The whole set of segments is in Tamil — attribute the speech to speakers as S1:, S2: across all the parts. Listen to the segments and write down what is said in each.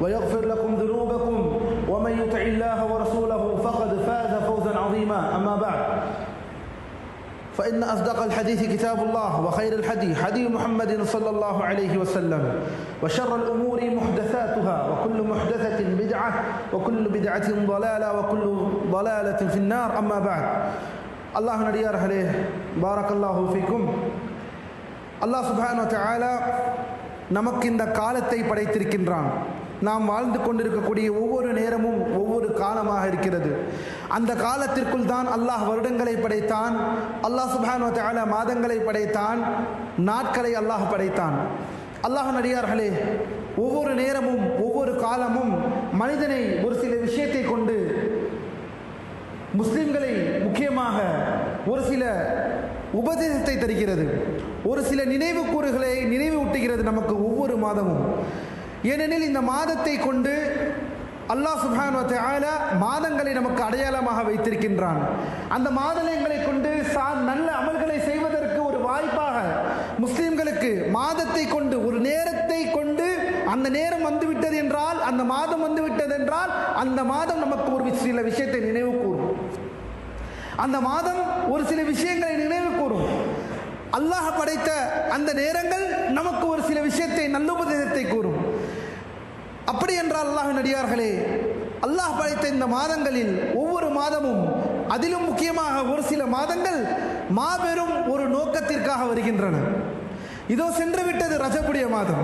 S1: ويغفر لكم ذنوبكم ومن يطع الله ورسوله فقد فاز فوزا عظيما أما بعد فإن أصدق الحديث كتاب الله وخير الحديث حديث محمد صلى الله عليه وسلم وشر الأمور محدثاتها وكل محدثة بدعة وكل بدعة ضلالة وكل ضلالة في النار أما بعد الله نريار عليه بارك الله فيكم الله سبحانه وتعالى நமக்கு இந்த காலத்தை படைத்திருக்கின்றான் நாம் வாழ்ந்து கொண்டிருக்கக்கூடிய ஒவ்வொரு நேரமும் ஒவ்வொரு காலமாக இருக்கிறது. அந்த காலத்திற்குள் தான் அல்லாஹ் வருடங்களை படைத்தான். அல்லாஹ் சுபானு தாலா மாதங்களை படைத்தான். நாட்களை அல்லாஹ் படைத்தான். அல்லாஹ் நடிகார்களே ஒவ்வொரு நேரமும் ஒவ்வொரு காலமும் மனிதனை ஒரு சில விஷயத்தை கொண்டு முஸ்லிம்களை முக்கியமாக ஒரு சில உபதேசத்தை தருகிறது. ஒரு சில நினைவு கூறுகளை நினைவு ஊட்டுகிறது நமக்கு ஒவ்வொரு மாதமும். ஏனெனில் இந்த மாதத்தை கொண்டு அல்லாஹ் சுபான் ஆல மாதங்களை நமக்கு அடையாளமாக வைத்திருக்கின்றான். அந்த மாதங்களை கொண்டு சார் நல்ல அமல்களை செய்வதற்கு ஒரு வாய்ப்பாக முஸ்லீம்களுக்கு மாதத்தை கொண்டு ஒரு நேரத்தை கொண்டு அந்த நேரம் வந்துவிட்டது என்றால் அந்த மாதம் வந்துவிட்டது என்றால் அந்த மாதம் நமக்கு ஒரு சில விஷயத்தை நினைவு கூறும். அந்த மாதம் ஒரு சில விஷயங்களை நினைவு கூறும். அல்லாஹ் படைத்த அந்த நேரங்கள் நமக்கு ஒரு சில விஷயத்தை நல்லுபதேசத்தை கூறும். அப்படி என்றால் அல்லாஹ் நடிகார்களே அல்லாஹ் படைத்த இந்த மாதங்களில் ஒவ்வொரு மாதமும் அதிலும் முக்கியமாக ஒரு சில மாதங்கள் மாபெரும் ஒரு நோக்கத்திற்காக வருகின்றன. இதோ சென்று விட்டது ரஜபுடைய மாதம்.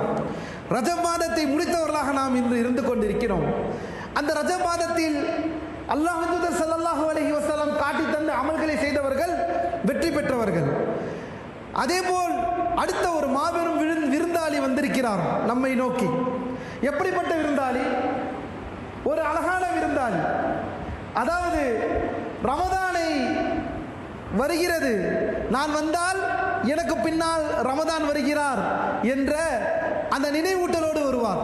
S1: ரஜப் மாதத்தை முடித்தவர்களாக நாம் இன்று இருந்து கொண்டிருக்கிறோம். அந்த ரஜப் மாதத்தில் அல்லாஹ் சல்லாஹூ அலஹி வசலம் காட்டி தந்த அமல்களை செய்தவர்கள் வெற்றி பெற்றவர்கள். அதேபோல் அடுத்த ஒரு மாபெரும் விருந்தாளி வந்திருக்கிறார் நம்மை நோக்கி. எப்படிப்பட்ட விருந்தாளி? ஒரு அழகான விருந்தாளி. அதாவது ரமதானை வருகிறது. நான் வந்தால் எனக்கு பின்னால் ரமதான் வருகிறார் என்ற அந்த நினைவூட்டலோடு வருவார்.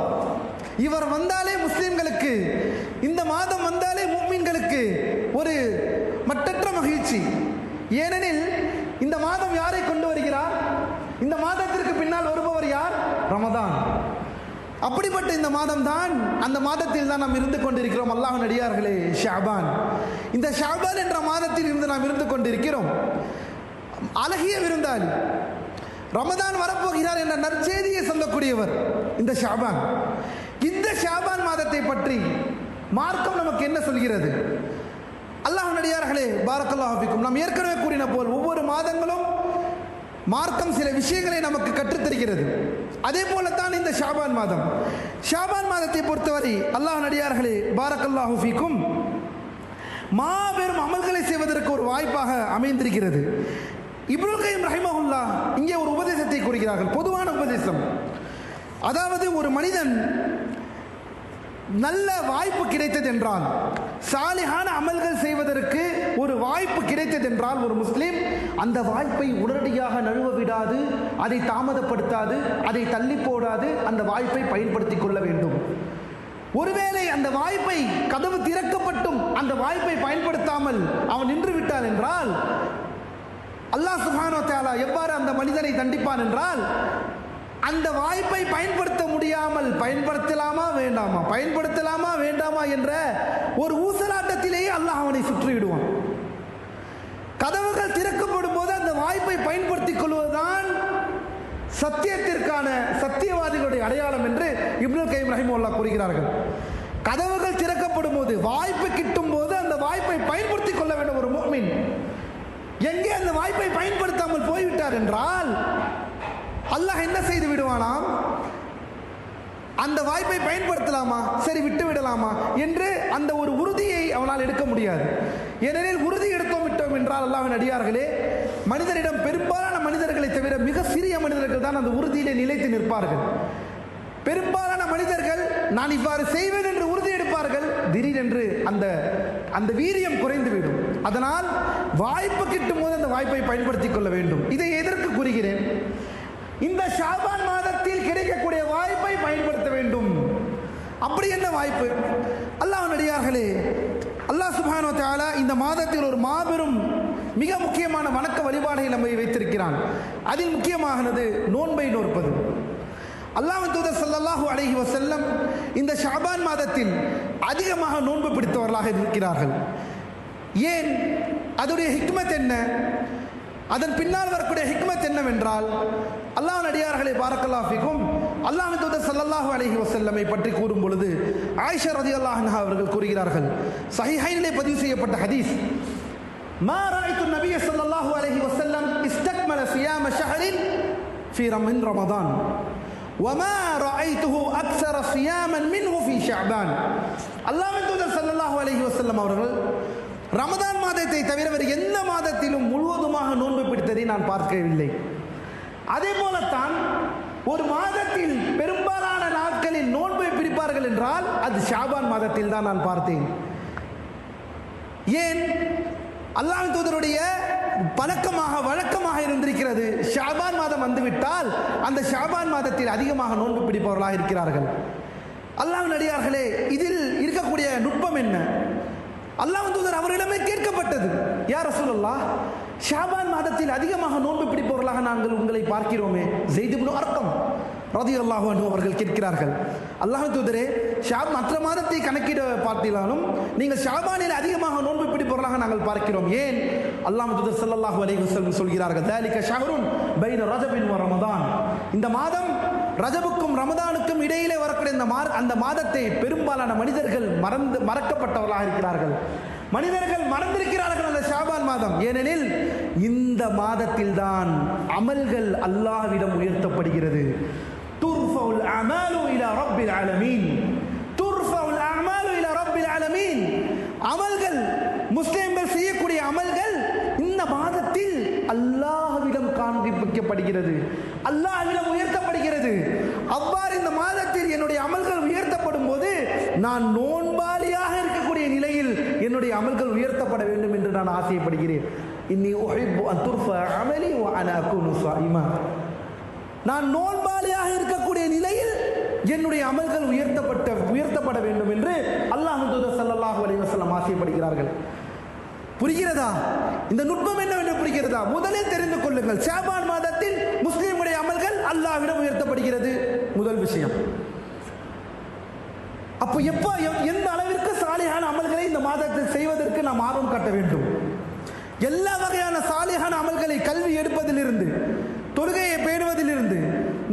S1: இவர் வந்தாலே முஸ்லிம்களுக்கு இந்த மாதம் வந்தாலே முக்மீன்களுக்கு ஒரு மட்டற்ற மகிழ்ச்சி. ஏனெனில் இந்த மாதம் யாரை கொண்டு வருகிறார்? இந்த மாதத்திற்கு பின்னால் வருபவர் யார்? ரமதான். அப்படிப்பட்ட இந்த மாதம் தான் அந்த மாதத்தில் தான் நாம் இருந்து கொண்டிருக்கிறோம். அல்லாஹ் நடிகார்களே ஷாபான். இந்த ஷாபான் என்ற மாதத்தில் இருந்து நாம் இருந்து கொண்டிருக்கிறோம். அழகிய விருந்தாளி. ரமதான் வரப்போகிறார் என்ற நற்செய்தியை சொல்லக்கூடியவர் இந்த ஷாபான். இந்த ஷாபான் மாதத்தை பற்றி மார்க்கம் நமக்கு என்ன சொல்கிறது? அல்லாஹ் நடிகார்களே பாரக்கல்லாஹிக்கும் நாம் ஏற்கனவே கூறின போல் ஒவ்வொரு மாதங்களும் மார்க்கம் சில விஷயங்களை நமக்கு கற்றுத்தருகிறது. அதே போலத்தான் இந்த ஷாபான் மாதம். ஷாபான் மாதத்தை பொறுத்தவரை அல்லாஹ் நடிகார்களே பாரக்கல்லாஹு ஃபீக்கும். மாபெரும் அமல்களை செய்வதற்கு ஒரு வாய்ப்பாக அமைந்திருக்கிறது. இப்ருல் கைம் ரஹிமஹுல்லா இங்கே ஒரு உபதேசத்தை கூறுகிறார்கள். பொதுவான உபதேசம். அதாவது ஒரு மனிதன் நல்ல வாய்ப்பு கிடைத்தது என்றால் சாலிகான அமல்கள் செய்வதற்கு ஒரு வாய்ப்பு கிடைத்தது என்றால் ஒரு முஸ்லீம் அந்த வாய்ப்பை உடனடியாக நழுவ விடாது அதை தாமதப்படுத்தாது அதை தள்ளி போடாது அந்த வாய்ப்பை பயன்படுத்திக் கொள்ள வேண்டும். ஒருவேளை அந்த வாய்ப்பை கதவு திறக்கப்பட்டும் அந்த வாய்ப்பை பயன்படுத்தாமல் அவன் நின்று விட்டான் என்றால் அல்லாஹ் சுஹானோ தாலா எவ்வாறு அந்த மனிதனை தண்டிப்பான் என்றால் அந்த வாய்ப்பை பயன்படுத்த முடியாமல் பயன்படுத்தலாமா வேண்டாமா? பயன்படுத்தலாமா வேண்டாமா என்ற ஒரு ஊசலாட்டத்திலேயே அல்லாஹ் அவனை சுற்றி விடுவான் கதவுகள் திறக்கப்படும் போது அந்த வாய்ப்பை பயன்படுத்திக் கொள்வதுதான் சத்தியத்திற்கான சத்தியவாதிகளுடைய அடையாளம் என்று இப்னுல் கைம் ரஹிமுல்லா கூறுகிறார்கள். கதவுகள் திறக்கப்படும் போது வாய்ப்பு கிட்டும் போது அந்த வாய்ப்பை பயன்படுத்திக் கொள்ள வேண்டும் ஒரு மோமின் எங்கே அந்த வாய்ப்பை பயன்படுத்தாமல் போய்விட்டார் என்றால் அல்லாஹ் என்ன செய்து விடுவானாம்? அந்த வாய்ப்பை பயன்படுத்தலாமா? சரி விட்டு விடலாமா? என்று அந்த ஒரு உறுதியை அவனால் எடுக்க முடியாது. ஏனெனில் உறுதி எடுத்தோம் விட்டோம் என்றால் அல்லாவின் அடியார்களே மனிதரிடம் பெரும்பாலான மனிதர்களை தவிர மிக சிறிய மனிதர்கள் தான் அந்த உறுதியிலே நிலைத்து நிற்பார்கள். பெரும்பாலான மனிதர்கள் நான் இவ்வாறு செய்வேன் என்று உறுதி எடுப்பார்கள். திடீரென்று அந்த அந்த வீரியம் குறைந்துவிடும். அதனால் வாய்ப்பு கிட்டும் போது அந்த வாய்ப்பை பயன்படுத்திக் கொள்ள வேண்டும். இதை எதற்கு கூறுகிறேன்? இந்த ஷாபான் மாதத்தில் கிடைக்கக்கூடிய வாய்ப்பை பயன்படுத்த வேண்டும். அப்படி என்ன வாய்ப்பு? அல்லாஹ் நடிகார்களே அல்லாஹ் சுபானோ தாலா இந்த மாதத்தில் ஒரு மாபெரும் மிக முக்கியமான வணக்க வழிபாடுகளை நம்மை வைத்திருக்கிறான். அதில் முக்கியமானது நோன்பை நோற்பது. அல்லாஹ் தூதர் ஸல்லல்லாஹு அலைஹி வசல்லம் இந்த ஷாபான் மாதத்தில் அதிகமாக நோன்பு பிடித்தவர்களாக இருக்கிறார்கள். ஏன்? அதோடைய ஹிக்மத் என்ன? அதன் பின்னால் வரக்கூடிய ஹிக்மத் என்னவென்றால் அல்லாஹ் நடிகார்களை பாரக்கல்லாஃபிக்கும் அல்லாஹ் தூதர் ஸல்லல்லாஹு அலைஹி வஸல்லமை பற்றி கூறும் பொழுது ஆயிஷா ரதியல்லாஹு அன்ஹா அவர்கள் கூறுகிறார்கள் சஹீஹைனிலே பதிவு செய்யப்பட்ட ஹதீஸ் ما رأيت النبي صلى الله عليه وسلم استكمل صيام شهر في من رمضان وما رأيته أكثر صياما منه في شعبان அல்லாஹ்வின் தூதர் ஸல்லல்லாஹு அலைஹி வஸல்லம் அவர்கள் ரமதான் மாதத்தை தவிர வேறு எந்த மாதத்திலும் முழுவதுமாக நோன்பு பிடித்ததை நான் பார்க்கவில்லை. அதே போலத்தான் ஒரு மாதத்தில் பெரும்பாலான நாட்களில் நோன்பை பிடிப்பார்கள் என்றால் அது ஷாபான் மாதத்தில் தான் நான் பார்த்தேன். ஏன்? அல்லாஹ் தூதருடைய பழக்கமாக வழக்கமாக இருந்திருக்கிறது. ஷாபான் மாதம் வந்துவிட்டால் அந்த ஷாபான் மாதத்தில் அதிகமாக நோன்பு பிடிப்பவர்களாக இருக்கிறார்கள். அல்லாஹ் நடிகார்களே இதில் இருக்கக்கூடிய நுட்பம் என்ன? அல்லாஹ் தூதர் அவரிடமே கேட்கப்பட்டது. யார் சொல்லல்லா ஷாபான் மாதத்தில் அதிகமாக நோன்பு பிடிப்பவர்களாக நாங்கள் உங்களை பார்க்கிறோமே. ஜெய்துப்னு அர்த்தம் ரதி அல்லாஹு அன்ஹு அவர்கள் கேட்கிறார்கள். அல்லாஹ் தூதரே ஷா மற்ற மாதத்தை கணக்கிட பார்த்தினாலும் நீங்கள் ஷாபானில் அதிகமாக நோன்பு பிடிப்பவர்களாக நாங்கள் பார்க்கிறோம். ஏன்? அல்லாஹ் தூதர் ஸல்லல்லாஹு அலைஹி வஸல்லம் சொல்கிறார்கள் தாலிக ஷஹருன் பைன ரஜபின் வ ரமதான். இந்த மாதம் ரஜபுக்கும் ரமதானுக்கும் இடையிலே வரக்கூடிய இந்த மார் அந்த மாதத்தை பெரும்பாலான மனிதர்கள் மறந்து மறக்கப்பட்டவர்களாக இருக்கிறார்கள். மனிதர்கள் மறந்திருக்கிறார்கள் அந்த ஷாபான் மாதம். ஏனெனில் இந்த மாதத்தில் தான் அமல்கள் அல்லாஹ்விடம் உயர்த்தப்படுகிறது. துர்ஃபவுல் அமலு இலா ரப்பில் ஆலமீன். துர்ஃபவுல் அமலு இலா ரப்பில் ஆலமீன். அமல்கள் முஸ்லிம்கள் செய்யக்கூடிய அமல்கள் இந்த மாதத்தில் அல்லாஹ்விடம் காண்பிக்கப்படுகிறது. அல்லாஹ்விடம் உயர்த்த இருக்கிறது. அவ்வாறு இந்த மாதத்தில் என்னுடைய அமல்கள் உயர்த்தப்படும் போது நான் நோன்பாளியாக இருக்கக்கூடிய நிலையில் என்னுடைய அமல்கள் உயர்த்தப்பட வேண்டும் என்று நான் ஆசைப்படுகிறேன். இன்னி அமலி நான் நோன்பாளியாக இருக்கக்கூடிய நிலையில் என்னுடைய அமல்கள் உயர்த்தப்பட்ட உயர்த்தப்பட வேண்டும் என்று அல்லாஹ் தூதர் ஸல்லல்லாஹு அலைஹி ஆசைப்படுகிறார்கள். புரிகிறதா? இந்த நுட்பம் என்னவென்று புரிகிறதா? முதலில் தெரிந்து கொள்ளுங்கள். சேபான் மாதத்தில் முஸ்லிம் அல்லாஹ்விடம் உயர்த்தப்படுகிறது. முதல் விஷயம். அப்போ எப்போ எந்த அளவிற்கு சாலிகான அமல்களை இந்த மாதத்தில் செய்வதற்கு நாம் ஆர்வம் காட்ட வேண்டும்? எல்லா வகையான சாலிகான அமல்களை கல்வி எடுப்பதிலிருந்து தொழுகையை பேணுவதிலிருந்து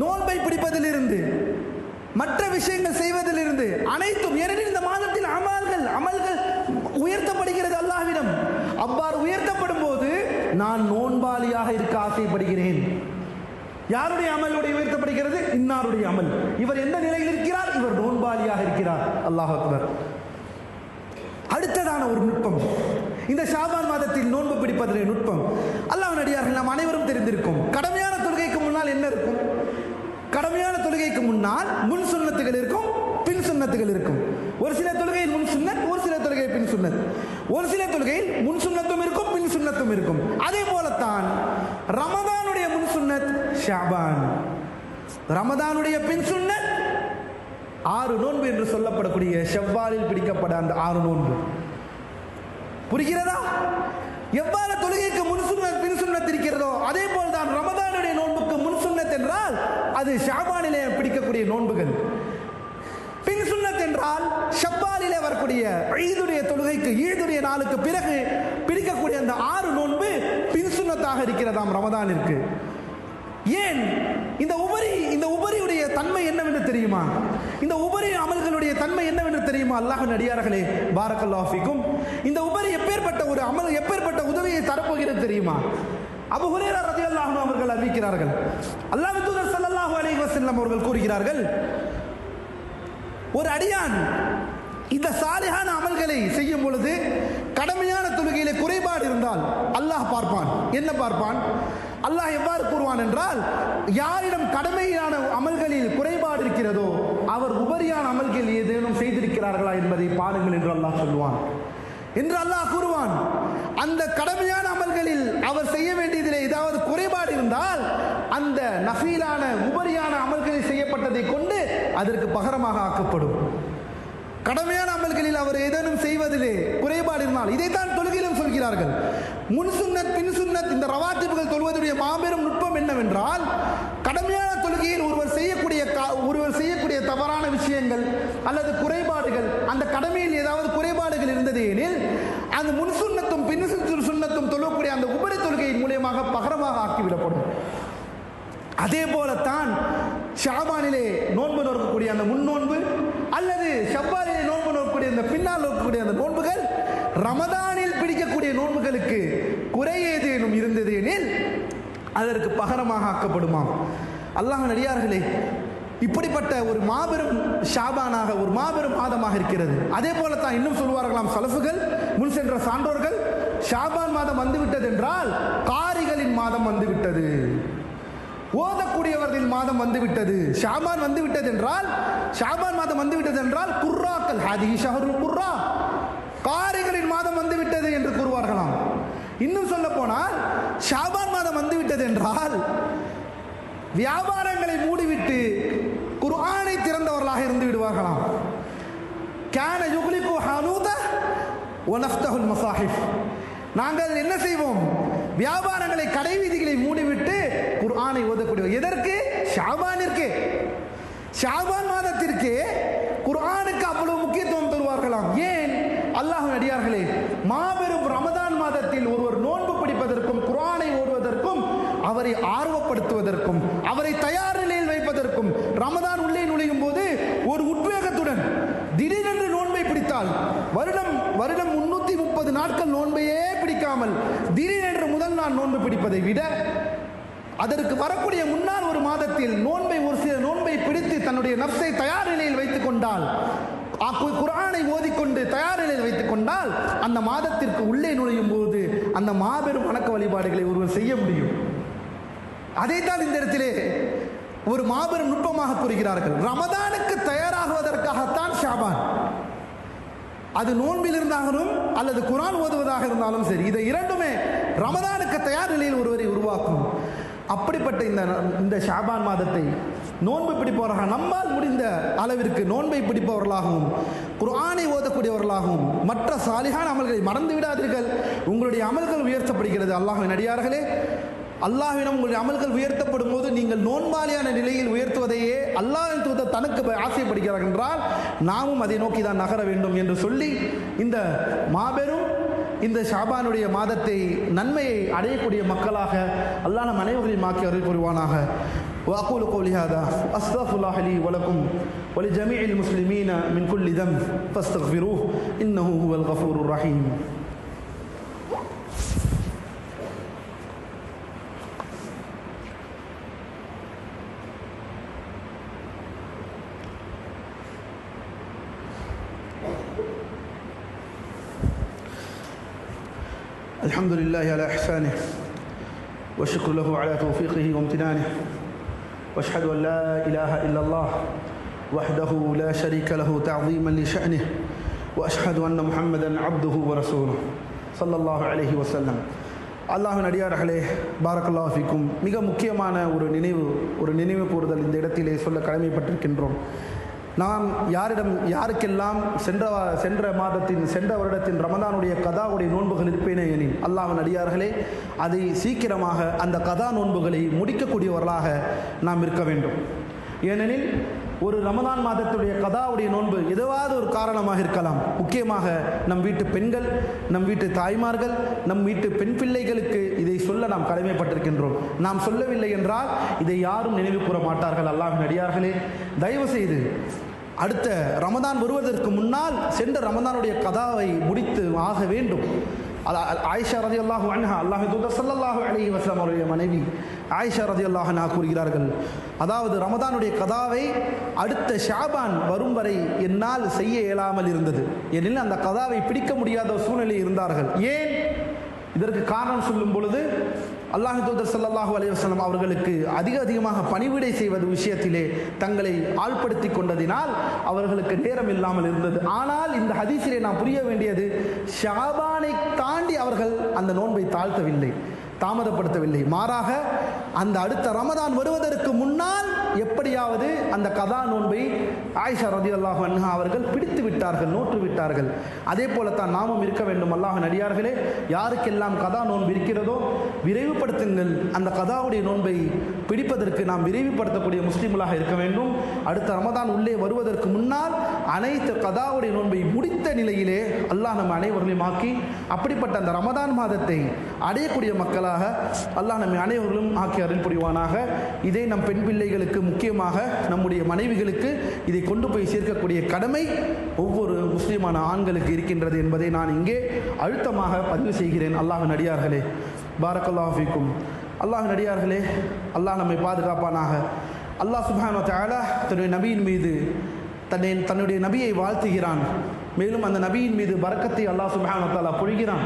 S1: நோன்பை பிடிப்பதிலிருந்து மற்ற விஷயங்கள் செய்வதிலிருந்து அனைத்தும் ஏனெனில் இந்த மாதத்தில் அமல்கள் அமல்கள் உயர்த்தப்படுகிறது அல்லாஹ்விடம். அவ்வாறு உயர்த்தப்படும் போது நான் நோன்பாளியாக இருக்க ஆசைப்படுகிறேன். யாருடைய அமலுடைய உயர்த்தப்படுகிறது? இன்னாருடைய அமல். இவர் எந்த நிலையில் இருக்கிறார்? இவர் நோன்பாளியாக இருக்கிறார். அல்லாஹ் அக்பர். அடுத்ததான ஒரு நுட்பம். இந்த ஷாபான் மாதத்தில் நோன்பு பிடிப்பதிலே நுட்பம். அல்லாஹ் நடிகார்கள் நாம் அனைவரும் தெரிந்திருக்கும். கடமையான தொழுகைக்கு முன்னால் என்ன இருக்கும்? கடமையான தொழுகைக்கு முன்னால் முன் சுண்ணத்துகள் இருக்கும் பின் சுண்ணத்துகள் இருக்கும். ஒரு சில தொழுகையில் முன் சுன்னத் ஒரு சில தொழுகை பின் சுண்ணத். ஒரு சில தொழுகையில் முன் சுண்ணத்தும் இருக்கும் பின் சுண்ணத்தும் இருக்கும். அதே போலத்தான் ரமதான் ஷாபான். ரமதானுடைய பின் சுன்னத் ஆறு நோன்பு என்று சொல்லப்படக்கூடிய செவ்வாலில் பிடிக்கப்பட அந்த ஆறு நோன்பு. புரிகிறதா? எவ்வாறு தொழுகைக்கு முன் சுன்னத் பின் சுண்ணத் இருக்கிறதோ அதே போல் தான் ரமதானுடைய நோன்புக்கு முன் சுண்ணத் என்றால் அது ஷாபானிலே பிடிக்கக்கூடிய நோன்புகள். பின் சுண்ணத் என்றால் ஷப்பாலிலே வரக்கூடிய ஈதுடைய தொழுகைக்கு ஈதுடைய நாளுக்கு பிறகு பிடிக்கக்கூடிய அந்த ஆறு நோன்பு பின் சுண்ணத்தாக இருக்கிறதாம் ரமதானிற்கு. ஏன் இந்த உபரி இந்த உபரியுடைய தன்மை என்னவென்று தெரியுமா? இந்த உபரி அமல்களுடைய தன்மை என்னவென்று தெரியுமா? அல்லாஹ் நடிகார்களே பாரக்கல்லாஃபிக்கும் இந்த உபரி எப்பேற்பட்ட ஒரு அமல் எப்பேற்பட்ட உதவியை தரப்போகிறது தெரியுமா? அபு ஹுரேரா ரதியல்லாஹு அவர்கள் அறிவிக்கிறார்கள். அல்லாஹ் தூதர் ஸல்லல்லாஹு அலி வசல்லம் அவர்கள் கூறுகிறார்கள் ஒரு அடியான் இந்த சாலிகான அமல்களை செய்யும் பொழுது கடமையான தொழுகையிலே குறைபாடு இருந்தால் அல்லாஹ் பார்ப்பான். என்ன பார்ப்பான்? அல்லாஹ் எவ்வாறு கூறுவான் என்றால் யாரிடம் கடமையான அமல்களில் குறைபாடு இருக்கிறதோ அவர் உபரியான அமல்கள் ஏதேனும் செய்திருக்கிறார்களா என்பதை பாருங்கள் என்று அல்லாஹ் சொல்லுவான். என்று அல்லாஹ் கூறுவான் அந்த கடமையான அமல்களில் அவர் செய்ய வேண்டியதிலே ஏதாவது குறைபாடு இருந்தால் அந்த நஃபீலான உபரியான அமல்களில் செய்யப்பட்டதை கொண்டு அதற்கு பகரமாக ஆக்கப்படும். கடமையான அமல்களில் அவர் ஏதேனும் செய்வதிலே குறைபாடு இருந்தால் இதைத்தான் தொழுகையிலும் சொல்கிறார்கள். முன் சுண்ணத் பின் சுண்ணத் இந்த ரவாத்திப்புகள் தொழுவதுடைய மாபெரும் நுட்பம் என்னவென்றால் கடமையான தொழுகையில் ஒருவர் செய்யக்கூடிய ஒருவர் செய்யக்கூடிய தவறான விஷயங்கள் அல்லது குறைபாடுகள் அந்த கடமையில் ஏதாவது குறைபாடுகள் இருந்தது எனில் அந்த முன் சுண்ணத்தும் பின் சுண்ணத்தும் தொழக்கூடிய அந்த உபரி தொழுகையின் மூலியமாக பகரமாக ஆக்கிவிடப்படும். அதே போலத்தான் ஷாபானிலே நோன்பு நோக்கக்கூடிய அந்த முன்னோன்பு அல்லது ஷவ்வாலிலே இந்த அந்த பின்னால் இருக்கக்கூடிய அந்த நோன்புகள் ரமதானில் பிடிக்கக்கூடிய நோன்புகளுக்கு குறை ஏதேனும் இருந்தது எனில் அதற்கு பகரமாக ஆக்கப்படுமாம். அல்லாஹ் நடிகார்களே இப்படிப்பட்ட ஒரு மாபெரும் ஷாபானாக ஒரு மாபெரும் மாதமாக இருக்கிறது. அதே போலத்தான் இன்னும் சொல்வார்களாம் சலஃபுகள் முன் சென்ற சான்றோர்கள் ஷாபான் மாதம் வந்துவிட்டது என்றால் காரிகளின் மாதம் வந்துவிட்டது. ஓதக்கூடியவர்களின் மாதம் வந்துவிட்டது. ஷாபான் வந்துவிட்டது என்றால் ஷாபான் மாதம் வந்துவிட்டது என்றால் குர்ராக்கள் ஹாதி ஷஹருல் குர்ரா. காரிகளின் மாதம் வந்துவிட்டது என்று கூறுவார்களாம். இன்னும் சொல்ல போனால் ஷாபான் மாதம் வந்துவிட்டது என்றால் வியாபாரங்களை மூடிவிட்டு குர்ஆனை திறந்தவர்களாக இருந்து விடுவார்களாம். கேன யுக்லிகு ஹனூத ஒனஃப்தஹுல் மசாஹிஃப் நாங்கள் என்ன செய்வோம்? வியாபாரங்களை கடை வீதிகளை மூடிவிட்டு குர்ஆனை ஓதக்கூடிய. எதற்கு? ஷாபானிற்கு. ஷாபான் மாதத்திற்கு குர்ஆனுக்கு அவ்வளவு முக்கியத்துவம் தருவார்களாம். ஏன்? அல்லாஹ் அடியார்களே மாபெரும் ரமதான் மாதத்தில் ஒருவர் நோன்பு பிடிப்பதற்கும் குரானை ஓடுவதற்கும் அவரை ஆர்வப்படுத்துவதற்கும் அவரை தயார் நிலையில் வைப்பதற்கும் ரமதான் உள்ளே நுழையும் போது ஒரு உத்வேகத்துடன் திடீரென்று நோன்பை பிடித்தால் வருடம் வருடம் முன்னூத்தி முப்பது நாட்கள் நோன்பையே பிடிக்காமல் திடீரென்று முதல் நாள் நோன்பு பிடிப்பதை விட அதற்கு வரக்கூடிய முன்னால் ஒரு மாதத்தில் நோன்பை ஒரு சில நோன்பை பிடித்து தன்னுடைய நப்சை தயார் நிலையில் வைத்துக் கொண்டால் குரானை ஓதிக்கொண்டு தயார் நிலையில் வைத்துக் கொண்டால் அந்த மாதத்திற்கு உள்ளே நுழையும் போது அந்த மாபெரும் வணக்க வழிபாடுகளை ஒருவர் செய்ய முடியும். அதைத்தான் இந்த இடத்திலே ஒரு மாபெரும் நுட்பமாக கூறுகிறார்கள். ரமதானுக்கு தயாராகுவதற்காகத்தான் ஷாபான். அது நோன்பில் இருந்தாலும் அல்லது குரான் ஓதுவதாக இருந்தாலும் சரி இதை இரண்டுமே ரமதானுக்கு தயார் நிலையில் ஒருவரை உருவாக்கும். அப்படிப்பட்ட இந்த இந்த ஷாபான் மாதத்தை நோன்பு பிடிப்பவர்களாக நம்மால் முடிந்த அளவிற்கு நோன்பை பிடிப்பவர்களாகவும் குர்ஆனை ஓதக்கூடியவர்களாகவும் மற்ற சாலிகான அமல்களை மறந்து விடாதீர்கள். உங்களுடைய அமல்கள் உயர்த்தப்படுகிறது. அல்லாஹின் அடியார்களே அல்லாஹ்விடம் உங்களுடைய அமல்கள் உயர்த்தப்படும் போது நீங்கள் நோன்பாளியான நிலையில் உயர்த்துவதையே அல்லாஹின் தூதர் தனக்கு ஆசைப்படுகிறார் என்றால் நாமும் அதை நோக்கி தான் நகர வேண்டும் என்று சொல்லி இந்த மாபெரும் இந்த ஷாபானுடைய மாதத்தை நன்மையை அடையக்கூடிய மக்களாக அல்லாஹ் நம் அனைவரையும் ஆக்கி அருள் புரிவானாக وأقول قولي هذا أستغفر الله لي ولكم ولجميع المسلمين من كل ذنب فاستغفروه إنه هو الغفور الرحيم الحمد لله على إحسانه والشكر له على توفيقه وامتنانه واشهد ان لا اله الا الله وحده لا شريك له تعظيما لشانه واشهد ان محمدا عبده ورسوله صلى الله عليه وسلم அல்லாஹின் அடியார்களே பாரக்கல்லாஹ் ஃபிக்கும் மிக முக்கியமான ஒரு நினைவு ஒரு நினைவு கூறுதல் இந்த இடத்திலே சொல்ல கடமைப்பட்டிருக்கின்றோம் நாம் யாரிடம் யாருக்கெல்லாம் சென்ற சென்ற மாதத்தின் சென்ற வருடத்தின் ரமதானுடைய கதாவுடைய நோன்புகள் இருப்பேனே எனில் அல்லாவின் அடியார்களே அதை சீக்கிரமாக அந்த கதா நோன்புகளை முடிக்கக்கூடியவர்களாக நாம் இருக்க வேண்டும். ஏனெனில் ஒரு ரமதான் மாதத்துடைய கதாவுடைய நோன்பு எதுவாவது ஒரு காரணமாக இருக்கலாம். முக்கியமாக நம் வீட்டு பெண்கள் நம் வீட்டு தாய்மார்கள் நம் வீட்டு பெண் பிள்ளைகளுக்கு இதை சொல்ல நாம் கடமைப்பட்டிருக்கின்றோம். நாம் சொல்லவில்லை என்றால் இதை யாரும் நினைவு கூற மாட்டார்கள் அல்லாஹ்வின் அடியார்களே. தயவு செய்து அடுத்த ரமதான் வருவதற்கு முன்னால் சென்ற ரமதானுடைய கதாவை முடித்து ஆக வேண்டும். அது ஆயிஷா ரதி அல்லாஹு அன்ஹா அல்லாஹ் தூதர் சல்லாஹு அலி வஸ்லாம் அவருடைய மனைவி ஆயிஷா ரதி அல்லாஹ் கூறுகிறார்கள் அதாவது ரமதானுடைய கதாவை அடுத்த ஷாபான் வரும் வரை என்னால் செய்ய இயலாமல் இருந்தது. ஏனெனில் அந்த கதாவை பிடிக்க முடியாத சூழ்நிலை இருந்தார்கள். ஏன்? இதற்கு காரணம் சொல்லும் பொழுது அல்லாஹ் தூதர் ஸல்லல்லாஹு அலைஹி அவர்களுக்கு அதிக அதிகமாக பணிவிடை செய்வது விஷயத்திலே தங்களை ஆள்படுத்தி கொண்டதினால் அவர்களுக்கு நேரம் இல்லாமல் இருந்தது. ஆனால் இந்த ஹதீஸிலே நாம் புரிய வேண்டியது ஷாபானை தாண்டி அவர்கள் அந்த நோன்பை தாழ்த்தவில்லை. தாமதப்படுத்தவில்லை. மாறாக அந்த அடுத்த ரமதான் வருவதற்கு முன்னால் எப்படியாவது அந்த கதா நோன்பை ஆயிஷா ரதி அல்லாஹ் அன்ஹா அவர்கள் பிடித்து விட்டார்கள் நோற்று விட்டார்கள். அதே போலத்தான் நாமும் இருக்க வேண்டும் அல்லாஹ் நடிகார்களே. யாருக்கெல்லாம் கதா நோன்பு இருக்கிறதோ விரைவுபடுத்துங்கள். அந்த கதாவுடைய நோன்பை பிடிப்பதற்கு நாம் விரைவுபடுத்தக்கூடிய முஸ்லீம்களாக இருக்க வேண்டும். அடுத்த ரமதான் உள்ளே வருவதற்கு முன்னால் அனைத்து கதாவுடைய நோன்பை முடித்த நிலையிலே அல்லாஹ் நம்ம அனைவர்களையும் ஆக்கி அப்படிப்பட்ட அந்த ரமதான் மாதத்தை அடையக்கூடிய மக்களாக அல்லாஹ் நம்மை அனைவர்களும் ஆக்கி அருள் புரிவானாக இதை நம் பெண் பிள்ளைகளுக்கு முக்கியமாக நம்முடைய மனைவிகளுக்கு இதை கொண்டு போய் சேர்க்கக்கூடிய கடமை ஒவ்வொரு முஸ்லீமான ஆண்களுக்கு இருக்கின்றது என்பதை நான் இங்கே அழுத்தமாக பதிவு செய்கிறேன். அல்லாஹ் நடிகார்களே பாரக்கல்லாஹிக்கும் அல்லாஹ் நடிகார்களே அல்லாஹ் நம்மை பாதுகாப்பானாக. அல்லாஹ் சுப்ஹானஹு தன்னுடைய நபியின் மீது தன்னை தன்னுடைய நபியை வாழ்த்துகிறான். மேலும் அந்த நபியின் மீது வரக்கத்தை அல்லாஹ் சுப்ஹானஹு பொழிகிறான்.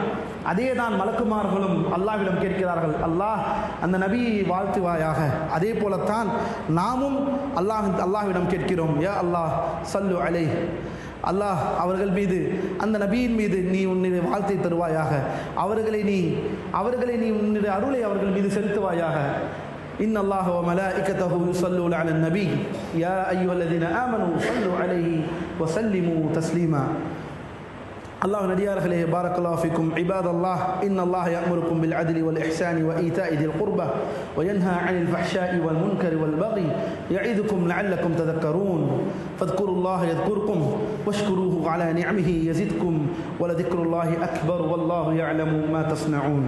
S1: அதே தான் மலக்குமார்களும் அல்லாஹ்விடம் கேட்கிறார்கள் அல்லாஹ் அந்த நபியை வாழ்த்துவாயாக. அதே போலத்தான் நாமும் அல்லாஹ் அல்லாஹ்விடம் கேட்கிறோம் ஏ அல்லாஹ் சல்லு அலை அல்லாஹ் அவர்கள் மீது அந்த நபியின் மீது நீ உன்னுடைய வாழ்த்தை தருவாயாக. அவர்களை நீ அவர்களை நீ உன்னுடைய அருளை அவர்கள் மீது செலுத்துவாயாக. إن الله وملائكته يصلون على النبي. يا أيها الذين آمنوا صلوا عليه وسلموا تسليما. اللهم ديارك له بارك الله فيكم. عباد الله إن الله يأمركم بالعدل والإحسان وإيتاء ذي القربى وينهى عن الفحشاء والمنكر والبغي يعظكم لعلكم تذكرون. فاذكروا الله يذكركم واشكروه على نعمه يزدكم ولذكر الله أكبر والله يعلم ما تصنعون.